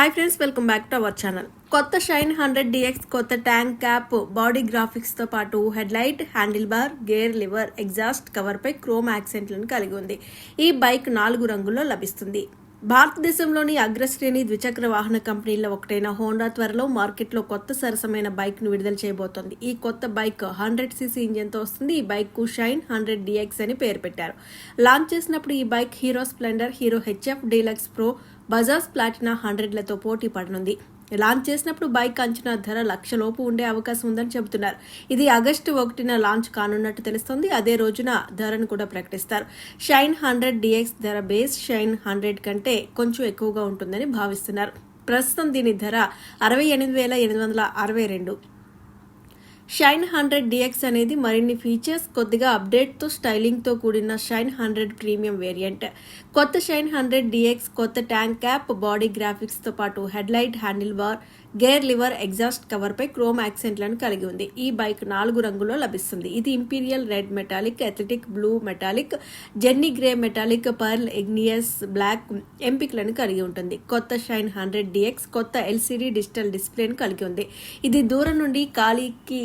Hi friends welcome back to our channel కొత్త shine hundred dx కొత్త tank cap body గ్రాఫిక్స్తో పాటు head light handle bar gear lever exhaust కవర్పై chrome యాక్సెంట్లను కలిగి ఉంది. ఈ బైక్ నాలుగు రంగుల్లో లభిస్తుంది. భారతదేశంలోని అగ్రశ్రేణి ద్విచక్ర వాహన కంపెనీల్లో ఒకటైన హోండా త్వరలో మార్కెట్లో కొత్త సరసమైన బైక్ను విడుదల చేయబోతోంది. ఈ కొత్త బైక్ హండ్రెడ్ సీసీ ఇంజన్తో వస్తుంది. ఈ బైక్కు షైన్ హండ్రెడ్ డిఎక్స్ అని పేరు పెట్టారు. లాంచ్ చేసినప్పుడు ఈ bike Hero Splendor Hero HF Deluxe Pro Bajaj Platina హండ్రెడ్లతో పోటీ పడనుంది. లాంచ్ చేసినప్పుడు బైక్ అంచనా ధర లక్షలోపు ఉండే అవకాశం ఉందని చెబుతున్నారు. ఇది ఆగస్టు ఒకటిన లాంచ్ కానున్నట్టు తెలుస్తోంది. అదే రోజున ధరను కూడా ప్రకటిస్తారు. షైన్ హండ్రెడ్ డిఎక్స్ ధర బేస్ షైన్ హండ్రెడ్ కంటే కొంచెం ఎక్కువగా ఉంటుందని భావిస్తున్నారు. ప్రస్తుతం దీని ధర అరవై ఎనిమిది వేల ఎనిమిది వందల అరవై రెండు. షైన్ హండ్రెడ్ డిఎక్స్ అనేది మరిన్ని ఫీచర్స్ కొద్దిగా అప్డేట్తో స్టైలింగ్తో కూడిన షైన్ హండ్రెడ్ ప్రీమియం వేరియంట్ కొత్త షైన్ హండ్రెడ్ డిఎక్స్ కొత్త ట్యాంక్ క్యాప్ బాడీ గ్రాఫిక్స్తో పాటు headlight handle bar gear lever exhaust కవర్పై chrome యాక్సెంట్లను కలిగి ఉంది. ఈ బైక్ నాలుగు రంగుల్లో లభిస్తుంది. ఇది imperial red metallic athletic blue metallic genny grey metallic pearl igneous black ఎంపికలను కలిగి ఉంటుంది. కొత్త షైన్ హండ్రెడ్ డిఎక్స్ కొత్త ఎల్సిడి డిజిటల్ డిస్ప్లేను కలిగి ఉంది. ఇది దూరం నుండి ఖాళీకి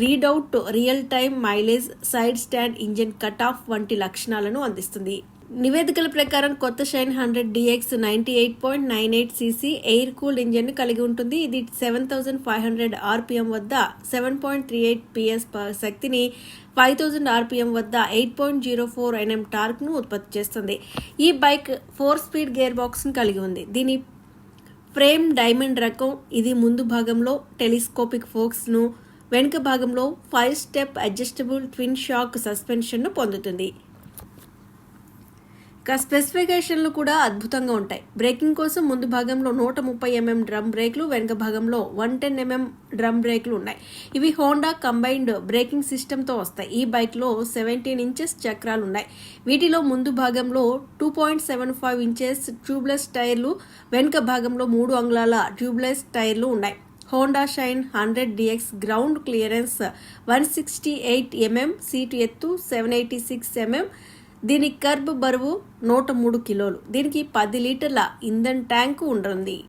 readout real time mileage side stand engine cut off వంటి లక్షణాలను అందిస్తుంది. నివేదికల ప్రకారం కొత్త Shine hundred DX ninety eight point nine eight CC air cooled engine కలిగి ఉంటుంది. ఇది seven thousand five hundred RPM వద్ద seven point three eight PS శక్తిని ఫైవ్ థౌజండ్ ఆర్పిఎం వద్ద eight point zero four NM టార్క్ను ఉత్పత్తి చేస్తుంది. ఈ బైక్ ఫోర్ స్పీడ్ గేర్ బాక్స్ను కలిగి ఉంది. దీని ఫ్రేమ్ డైమండ్ రకం ఇది ముందు భాగంలో టెలిస్కోపిక్ ఫోక్స్ను వెనుక భాగంలో five step adjustable twin shock సస్పెన్షన్ను పొందుతుంది. ఇక స్పెసిఫికేషన్లు కూడా అద్భుతంగా ఉంటాయి. బ్రేకింగ్ కోసం ముందు భాగంలో నూట ముప్పై ఎంఎం డ్రమ్ బ్రేక్లు వెనుక భాగంలో వన్ టెన్ ఎంఎం డ్రమ్ బ్రేక్లు ఉన్నాయి. ఇవి హోండా కంబైన్డ్ బ్రేకింగ్ సిస్టమ్తో వస్తాయి. ఈ బైక్లో సెవెంటీన్ ఇంచెస్ చక్రాలు ఉన్నాయి. వీటిలో ముందు భాగంలో two point seven five inches tubeless టైర్లు వెనుక భాగంలో మూడు అంగుళాల ట్యూబ్లెస్ టైర్లు ఉన్నాయి. Honda Shine hundred DX ground clearance one sixty eight MM seat ఎత్తు సెవెన్ ఎయిటీ సిక్స్ ఎంఎం. దీని కర్బ్ బరువు నూట మూడు కిలోలు. దీనికి పది లీటర్ల ఇంధన్ ట్యాంకు ఉంటుంది